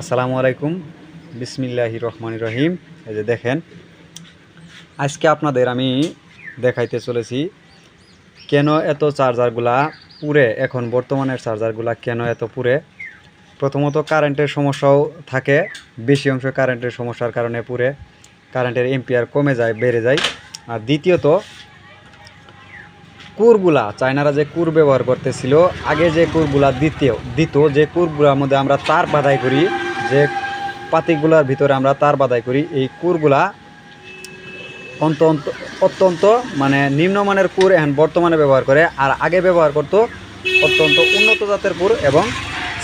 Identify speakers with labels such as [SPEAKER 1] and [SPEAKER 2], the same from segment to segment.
[SPEAKER 1] আসসালামু আলাইকুম। বিসমিল্লাহি রহমান রহিম। এই যে দেখেন, আজকে আপনাদের আমি দেখাইতে চলেছি কেন এত চার্জারগুলা পুড়ে, এখন বর্তমানের চার্জারগুলা কেন এত পুড়ে। প্রথমত কারেন্টের সমস্যাও থাকে, বেশি অংশ কারেন্টের সমস্যার কারণে পুড়ে, কারেন্টের এম্পিয়ার কমে যায়, বেড়ে যায়। আর দ্বিতীয়ত, কুরগুলা, চায়নারা যে কুর ব্যবহার করতেছিল, আগে যে কুরগুলা দ্বিতীয় দিত, যে কুরগুলার মধ্যে আমরা তার বাধাই করি যে পাতিগুলার ভিতরে আমরা তার বাদাই করি, এই কুরগুলা অত্যন্ত অত্যন্ত মানে নিম্নমানের কুর এখন বর্তমানে ব্যবহার করে, আর আগে ব্যবহার করতো অত্যন্ত উন্নত জাতের কুর এবং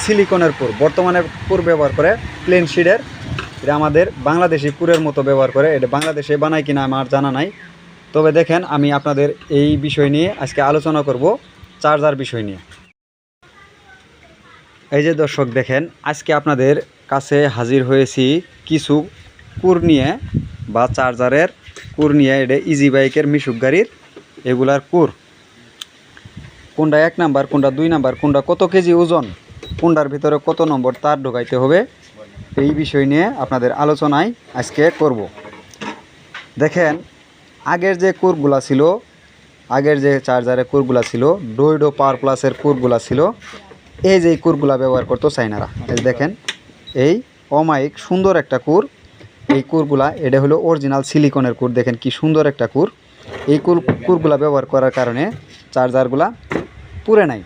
[SPEAKER 1] সিলিকনের কুর। বর্তমানে কুর ব্যবহার করে প্লেন শিডের এটা আমাদের বাংলাদেশি কুরের মতো ব্যবহার করে, এটা বাংলাদেশে বানায় কিনা আমার জানা নাই। তবে দেখেন, আমি আপনাদের এই বিষয় নিয়ে আজকে আলোচনা করব, চার্জার বিষয় নিয়ে। এই যে দর্শক, দেখেন, আজকে আপনাদের কাছে হাজির হয়েছি কিছু কুর নিয়ে বা চার্জারের কুর নিয়ে এটা ইজি বাইকের মিশুক গাড়ির এগুলার কুর। কোনটা এক নাম্বার, কোনটা দুই নাম্বার, কোনটা কত কেজি ওজন, কোনটার ভিতরে কত নম্বর, তার ঢোকাইতে হবে। এই বিষয় নিয়ে আপনাদের আলোচনায় আজকে করব। দেখেন, আগের যে কুরগুলা ছিল, আগের যে চার্জারের কুরগুলা ছিল ডোইডো পাওয়ার প্লাসের কুরগুলা ছিল, এই যে কুরগুলা ব্যবহার করতো চাইনারা দেখেন এই অমায়িক সুন্দর একটা কুর। এই কুরগুলা, এটা হলো অরিজিনাল সিলিকনের কুর। দেখেন কি সুন্দর একটা কুর। এই কুর, কুরগুলা ব্যবহার করার কারণে চার্জারগুলা পুরে নাই।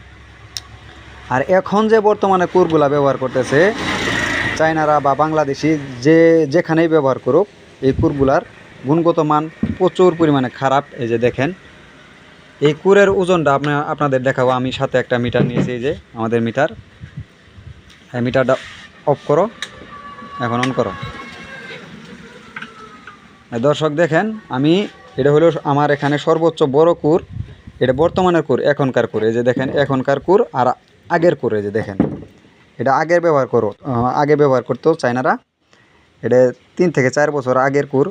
[SPEAKER 1] আর এখন যে বর্তমানে কুরগুলা ব্যবহার করতেছে, চায়নারা বা বাংলাদেশি যে যেখানেই ব্যবহার করুক, এই কুরগুলার গুণগত মান প্রচুর পরিমাণে খারাপ। এই যে দেখেন, এই কুরের ওজনটা আপনার আপনাদের দেখাবো। আমি সাথে একটা মিটার নিয়েছি, এই যে আমাদের মিটার। হ্যাঁ মিটারটা অফ করো। এখন অন করো। দর্শক দেখেন, আমি এটা হলো আমার এখানে সর্বোচ্চ বড় কুর, এটা বর্তমানের কুর, এখনকার কুর। এই যে দেখেন, এখনকার কুর আর আগের কুর, এই যে দেখেন। এটা আগের ব্যবহার করো আগে ব্যবহার করতো চায়নারা। এটা তিন থেকে চার বছর আগের কুর।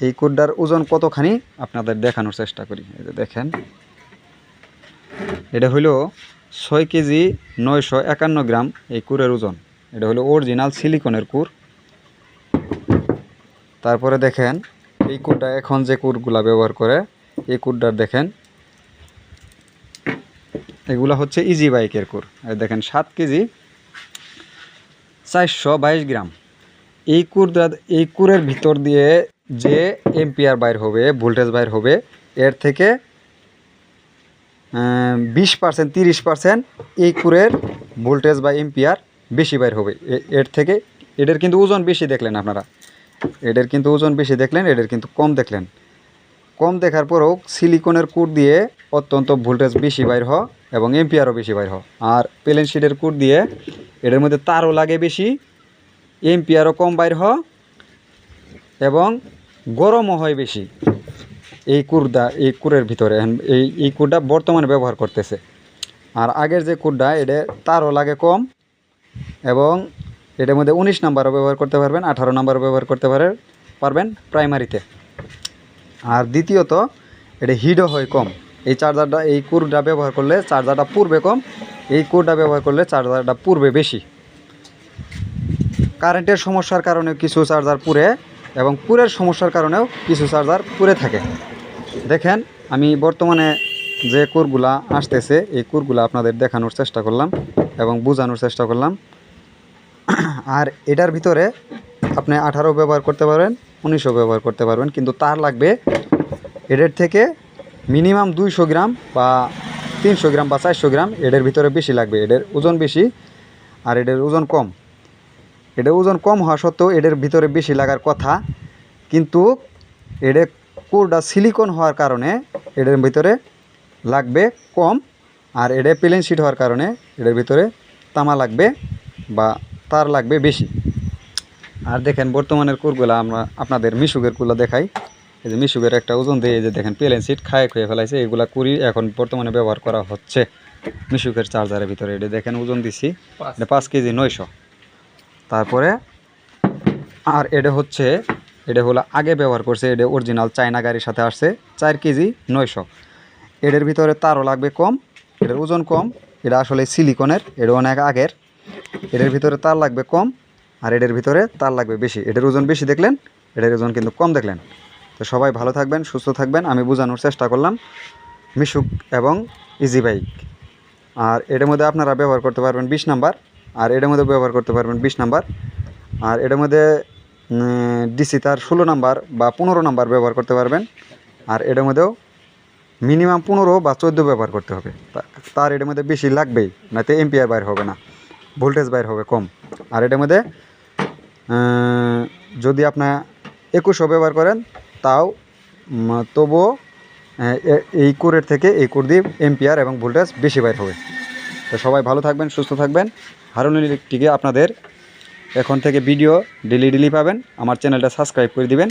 [SPEAKER 1] এই কুরটার ওজন কতখানি? আপনাদের দেখানোর চেষ্টা করি। এই যে দেখেন। এটা হলো ছয় কেজি নয়শো একান্ন গ্রাম এই কুরের ওজন। এটা হলো অরিজিনাল সিলিকনের কুর। তারপরে দেখেন, এই কুরটা এখন যে কুরগুলা ব্যবহার করে, এই কুরটার দেখেন, এগুলা হচ্ছে ইজি বাইকের কুর। দেখেন, সাত কেজি, চারশো বাইশ গ্রাম। এই কুর এই কুরের ভিতর দিয়ে যে এম্পিয়ার বাইর হবে, ভোল্টেজ বাইর হবে, এর থেকে বিশ পার্সেন্ট, তিরিশ পার্সেন্ট এই কুরের ভোল্টেজ বা এম্পিয়ার বেশি বাইর হবে। এর থেকে এটার কিন্তু ওজন বেশি দেখলেন আপনারা। এটার কিন্তু ওজন বেশি দেখলেন এটার কিন্তু কম দেখলেন। কম দেখার পরেও সিলিকনের কুর দিয়ে অত্যন্ত ভোল্টেজ বেশি বাইর হ এবং এম্পিয়ারও বেশি বাইর হ আর প্লেন শিটের কুর দিয়ে এটার মধ্যে তারও লাগে বেশি এম্পিয়ারও কম বাইর হ এবং গরমও হয় বেশি। এই কুরদা এই কুরের ভিতরে এই এই কুরটা বর্তমানে ব্যবহার করতেছে। আর আগের যে কুরটা এটা তারও লাগে কম এবং এটার মধ্যে উনিশ নাম্বারও ব্যবহার করতে পারবেন, আঠারো নাম্বারও ব্যবহার করতে পারে, পারবেন প্রাইমারিতে। আর দ্বিতীয়ত, এটা হিডও হয় কম। এই চার্জারটা, এই কুরটা ব্যবহার করলে চার্জারটা পূর্বে কম, এই কুরটা ব্যবহার করলে চার্জারটা পূর্বে বেশি। কারেন্টের সমস্যার কারণে কিছু চার্জার পুড়ে এবং পুরের সমস্যার কারণেও কিছু চার্জার পুড়ে থাকে। দেখেন, আমি বর্তমানে যে কুরগুলা আসতেছে, এই কুরগুলা আপনাদের দেখানোর চেষ্টা করলাম এবং বোঝানোর চেষ্টা করলাম। আর এটার ভিতরে আপনি আঠারো ব্যবহার করতে পারবেন, উনিশও ব্যবহার করতে পারবেন, কিন্তু তার লাগবে এটার থেকে মিনিমাম দুইশো গ্রাম বা তিনশো গ্রাম বা চারশো গ্রাম এটার ভিতরে বেশি লাগবে এটার ওজন বেশি আর এটার ওজন কম। এটার ওজন কম হওয়া সত্ত্বেও এটার ভিতরে বেশি লাগার কথা, কিন্তু এটা কোরটা সিলিকন হওয়ার কারণে এটার ভিতরে লাগবে কম আর এটা প্লেন শিট হওয়ার কারণে এটার ভিতরে তামা লাগবে বা তার লাগবে বেশি। আর দেখেন বর্তমানের কুরগুলা আমরা আপনাদের মিশুকের কুলা দেখাই। এই যে মিশুকের একটা ওজন দিয়ে এই যে দেখেন প্লেন সিট খায় খুঁয়ে ফেলাইছে এগুলা কুড়ি এখন বর্তমানে ব্যবহার করা হচ্ছে মিশুকের চার্জারের ভিতরে। এটা দেখেন ওজন দিছি এটা পাঁচ কেজি নয়শো। তারপরে আর এটা হচ্ছে এটা হলো আগে ব্যবহার করছে এটা অরিজিনাল চায়না গাড়ির সাথে আসছে চার কেজি নয়শো। এটার ভিতরে তারও লাগবে কম এটার ওজন কম এটা আসলে সিলিকনের এটা অনেক আগের। এটার ভিতরে তার লাগবে কম আর এটার ভিতরে তার লাগবে বেশি। এটার ওজন বেশি দেখলেন এটার ওজন কিন্তু কম দেখলেন। তো সবাই ভালো থাকবেন, সুস্থ থাকবেন, আমি বোঝানোর চেষ্টা করলাম মিশুক এবং ইজি বাইক। আর এটার মধ্যে আপনারা ব্যবহার করতে পারবেন বিশ নাম্বার, আর এটার মধ্যে ব্যবহার করতে পারবেন বিশ নাম্বার। আর এটার মধ্যে ডিসি তার ষোলো নাম্বার বা পনেরো নাম্বার ব্যবহার করতে পারবেন। আর এটার মধ্যেও মিনিমাম পনেরো বা চোদ্দ ব্যবহার করতে হবে। তার এটার মধ্যে বেশি লাগবেই নাতে এম্পিয়ার বাইর হবে না। ভোল্টেজ বাইর হবে কম। আর এটার মধ্যে যদি আপনার একুশও ব্যবহার করেন, তাও তবুও এই কোরের থেকে এই কোর দিয়ে এম্পিয়ার এবং ভোল্টেজ বেশি বাইর হবে। তো সবাই ভালো থাকবেন, সুস্থ থাকবেন। হারুন ইলেকট্রিকে আপনাদের এখন থেকে ভিডিও ডেলি ডেলি পাবেন। আমার চ্যানেলটা সাবস্ক্রাইব করে দিবেন।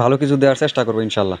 [SPEAKER 1] ভালো কিছু দেওয়ার চেষ্টা করব ইনশাল্লাহ।